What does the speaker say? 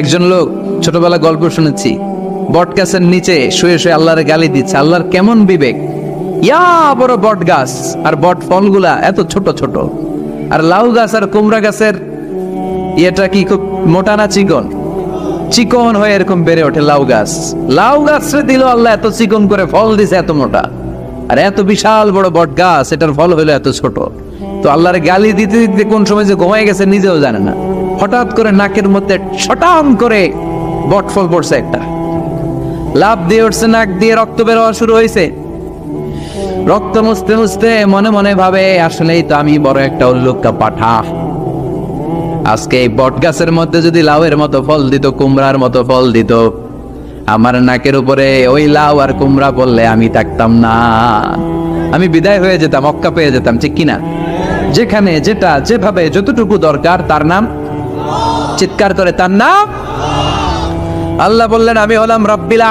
একজন লোক, ছোটবেলা গল্প শুনেছি। বট গাছের নিচে শুয়ে শুয়ে আল্লাহর গালি দিচ্ছে। আল্লাহর কেমন বিবেক? ইয়া বড় বট গাছ আর বট ফলগুলা এত ছোট ছোট। আর লাউ গাছ আর কুমড়া গাছের ইয়েটা কি খুব মোটা না চিকন? চিকন হয়ে এরকম বেড়ে ওঠে লাউ গাছ। লাউ গাছরে দিল আল্লাহ এত চিকন করে ফল দিছে এত মোটা। আর এত বিশাল বড় বট গাছ এটার ফল হলো এত ছোট। তো আল্লাহর গালি দিতে দিতে কোন সময় যে ঘুমাই গেছে নিজেও জানে না। হঠাৎ করে নাকের মধ্যে ছটাম করে বট ফল পড়ছে একটা। লাভ দিয়ে উঠছে, নাক দিয়ে রক্ত বের হওয়া শুরু হয়েছে। রক্ত মুছতে মুছতে মনে মনে ভাবে, আসলেই তো আমি বড় একটা উল্লুক্কা পাঠা। আজকে এই বট গাছের মধ্যে যদি লাউয়ের মতো ফল দিত, কুমড়ার মতো ফল দিত, আমার নাকের উপরে ওই লাউ আর কুমড়া বললে আমি থাকতাম না। আমি বিদায় হয়ে যেতাম, অক্কা পেয়ে যেতাম, ঠিক কিনা? যেখানে, যেটা, যেভাবে, যতটুকু দরকার, তার নাম চিৎকার করে তার নাম? আল্লাহ বললেন আমি হলাম রব্বিল